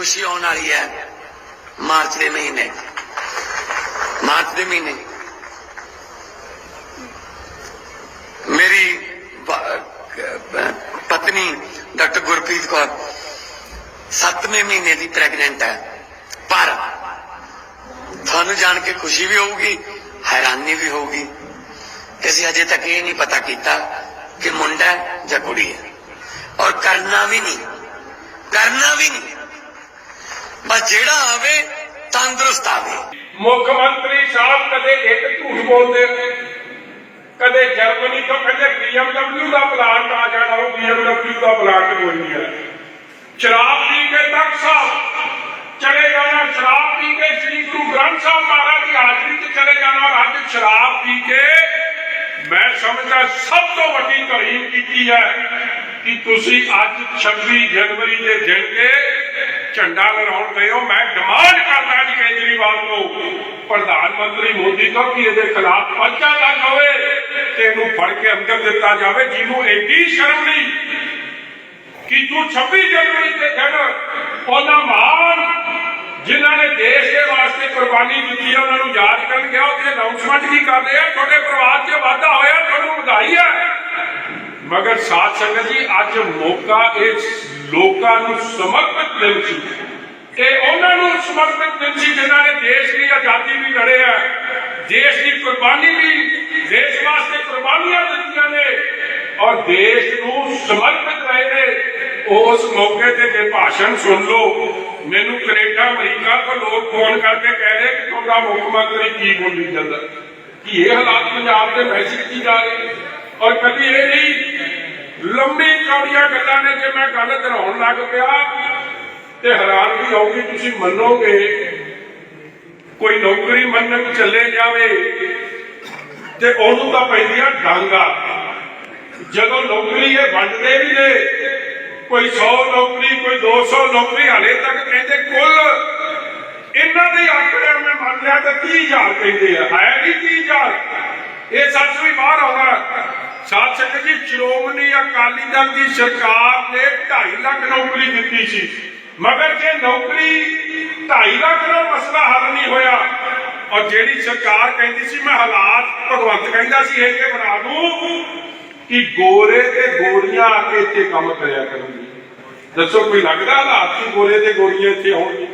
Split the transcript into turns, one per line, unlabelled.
ਖੁਸ਼ੀ ਆਉਣ ਵਾਲੀ ਹੈ ਮਾਰਚ ਦੇ ਮਹੀਨੇ ਮਾਰਚ ਦੇ ਮਹੀਨੇ ਮੇਰੀ ਬ- ਕ- ਪਤਨੀ ਡਾਕਟਰ ਗੁਰਪ੍ਰੀਤ ਕੌਰ 7ਵੇਂ ਮਹੀਨੇ ਦੀ ਪ੍ਰੈਗਨੈਂਟ ਹੈ ਪਰ ਤੁਹਾਨੂੰ ਜਾਣ ਕੇ ਖੁਸ਼ੀ ਵੀ ਹੋਊਗੀ ਹੈਰਾਨੀ ਵੀ ਹੋਊਗੀ ਕਿ ਅਸੀਂ ਅਜੇ ਤੱਕ ਇਹ ਨਹੀਂ ਪਤਾ ਕੀਤਾ ਕਿ ਮੁੰਡਾ ਹੈ ਜਾਂ ਕੁੜੀ ਹੈ ਔਰ ਕਰਨਾ ਵੀ ਨਹੀਂ ਕਰਨਾ ਵੀ ਨਹੀਂ ਬਸ ਜਿਹੜਾ ਆਵੇ, ਤੰਦਰੁਸਤ ਆਵੇ।
ਮੁੱਖ ਮੰਤਰੀ ਸਾਹਿਬ ਕਦੇ ਇੱਕ ਝੂਠ ਬੋਲਦੇ ਨੇ, ਕਦੇ ਜਰਮਨੀ ਤੋਂ ਕਹਿੰਦੇ BMW ਦਾ ਪਲਾਂਟ ਆ ਜਾਣਾ, ਉਹ BMW ਦਾ ਪਲਾਂਟ ਕੋਈ ਨਹੀਂ ਹੈ। ਸ਼ਰਾਬ ਪੀ ਕੇ ਤੱਕ ਸਾਹਿਬ ਚਲੇ ਜਾਣਾ, ਸ਼ਰਾਬ ਪੀ ਕੇ ਸ੍ਰੀ ਗੁਰੂ ਗ੍ਰੰਥ ਸਾਹਿਬ ਮਹਾਰਾਜ ਦੀ ਹਾਜ਼ਰੀ 'ਚ ਚਲੇ ਜਾਣਾ, ਔਰ ਅੱਜ ਸ਼ਰਾਬ ਪੀ ਕੇ ਮੈਂ ਸਮਝਦਾ ਸਭ ਤੋਂ ਵੱਡੀ ਤਰੀਮ ਕੀਤੀ ਹੈ ਕਿ ਤੁਸੀਂ ਅੱਜ 26 ਜਨਵਰੀ ਦੇ ਦਿਨ ਤੇ ਝੰਡਾ ਲਹਿਰਾਉਣ ਗਏ ਹੋ, ਮੈਂ ਡਿਮਾਂਡ ਕਰਦਾ ਜੀ ਕੇਜਰੀਵਾਲ ਤੋਂ, ਪ੍ਰਧਾਨ ਮੰਤਰੀ ਮੋਦੀ ਤੋਂ ਕਿ ਇਹਦੇ ਖਿਲਾਫ ਪਰਚਾ ਦਰਜ ਹੋਵੇ ਤੇ ਇਹਨੂੰ ਫੜ ਕੇ ਅੰਦਰ ਦਿੱਤਾ ਜਾਵੇ, ਜਿਹਨੂੰ ਐਡੀ ਸ਼ਰਮ ਨਹੀਂ ਕਿ ਤੂੰ 26 ਜਨਵਰੀ ਤੇ ਦਿਨ ਉਹਨਾਂ ਮਹਾਨ ਜਿਨ੍ਹਾਂ ਨੇ ਦੇਸ਼ ਦੇ ਵਾਸਤੇ ਕੁਰਬਾਨੀ ਦਿੱਤੀ ਉਹਨਾਂ ਨੂੰ ਯਾਦ ਕਰਨ ਗਿਆ ਉੱਥੇ ਅਨਾਉਂਸਮੈਂਟ ਕੀ ਕਰਦੇ ਆ, ਤੁਹਾਡੇ ਪਰਿਵਾਰ 'ਚ ਵਾਧਾ ਹੋਇਆ, ਤੁਹਾਨੂੰ ਵਧਾਈ ਹੈ ਮਗਰ ਸਾਥ ਸੰਗਤ ਜੀ, ਅੱਜ ਮੌਕਾ ਇਸ ਲੋਕਾਂ ਨੂੰ ਸਮਰਪਿਤ ਦਿਨ ਸੀ। ਇਹ ਉਹਨਾਂ ਨੂੰ ਸਮਰਪਿਤ ਦਿਨ ਸੀ ਜਿਨ੍ਹਾਂ ਨੇ ਦੇਸ਼ ਦੀ ਆਜ਼ਾਦੀ ਲਈ ਲੜਿਆ ਦੇਸ਼ ਦੀ ਕੁਰਬਾਨੀ ਲਈ ਦੇਸ਼ ਵਾਸਤੇ ਕੁਰਬਾਨੀਆਂ ਦਿੱਤੀਆਂ ਨੇ ਔਰ ਦੇਸ਼ ਨੂੰ ਸਮਰਪਿਤ ਰਹੇ ਨੇ। ਉਸ ਮੌਕੇ ਤੇ ਜੇ ਭਾਸ਼ਣ ਸੁਣ ਲਓ, ਮੈਨੂੰ ਕੈਨੇਡਾ, ਅਮਰੀਕਾ ਤੋਂ ਲੋਕ ਫੋਨ ਕਰਕੇ ਕਹਿ ਰਹੇ ਕਿ ਤੁਹਾਡਾ ਮੁੱਖ ਮੰਤਰੀ ਕੀ ਬੋਲੀ ਜਾਂਦਾ। ਕਿ ਇਹ ਹਾਲਾਤ ਪੰਜਾਬ ਦੇ ਮੈਸੇਜ ਕੀ ਜਾ ਰਹੇ? ਔਰ ਕਦੀ ਇਹ ਨਹੀਂ ਲੰਮੀ ਚੌੜੀਆਂ ਗੱਲਾਂ ਨੇ ਜੇ ਮੈਂ ਗੱਲ ਕਰਾਉਣ ਲੱਗ ਪਿਆ ਤੇ ਹੈਰਾਨਗੀ ਹੋਊਗੀ ਤੁਸੀਂ ਮੰਨੋਗੇ? ਕੋਈ ਨੌਕਰੀ ਮੰਨਣ ਚੱਲੇ ਜਾਵੇ ਤੇ ਉਹਨੂੰ ਤਾਂ ਪੈਂਦੀਆਂ ਡਾਂਗਾ। ਜਦੋਂ ਨੌਕਰੀ ਇਹ ਵੰਡਦੇ ਵੀ ਨੇ, ਕੋਈ 100 ਨੌਕਰੀ, ਕੋਈ 200 ਨੌਕਰੀ, ਹਲੇ ਤੱਕ ਕਹਿੰਦੇ ਕੁੱਲ ਇਹਨਾਂ ਦੇ ਆંકੜਿਆਂ ਮੈਂ ਮੰਨ ਲਿਆ ਤਾਂ 30000 ਕਹਿੰਦੇ ਆ। ਹੈ ਨਹੀਂ 30000 ਇਹ ਸੱਚ ਵੀ ਬਾਹਰ ਆਉਣਾ। ਜੀ, ਸ਼੍ਰੋਮਣੀ ਅਕਾਲੀ ਦਲ ਦੀ ਸਰਕਾਰ ਨੇ 2.5 ਲੱਖ ਨੌਕਰੀ ਦਿੱਤੀ ਸੀ। ਮਗਰ ਜੇ ਨੌਕਰੀ 2.5 ਲੱਖ ਦਾ ਮਸਲਾ ਹੱਲ ਨਹੀਂ ਹੋਇਆ, ਔਰ ਜਿਹੜੀ ਸਰਕਾਰ ਕਹਿੰਦੀ ਸੀ, ਮੈਂ ਹਾਲਾਤ ਭਗਵੰਤ ਕਹਿੰਦਾ ਸੀ, ਇਹ ਜੇ ਬਣਾ ਦੂੰ, ਕਿ ਗੋਰੇ ਤੇ ਗੋਰੀਆਂ ਆ ਕੇ ਇੱਥੇ ਕੰਮ ਕਰਿਆ ਕਰਨਗੇ। ਦੱਸੋ, ਕੋਈ ਲੱਗਦਾ ਹਾਲਾਤ ਕਿ ਗੋਰੇ ਤੇ ਗੋਰੀਆਂ ਇੱਥੇ ਆਉਣਗੇ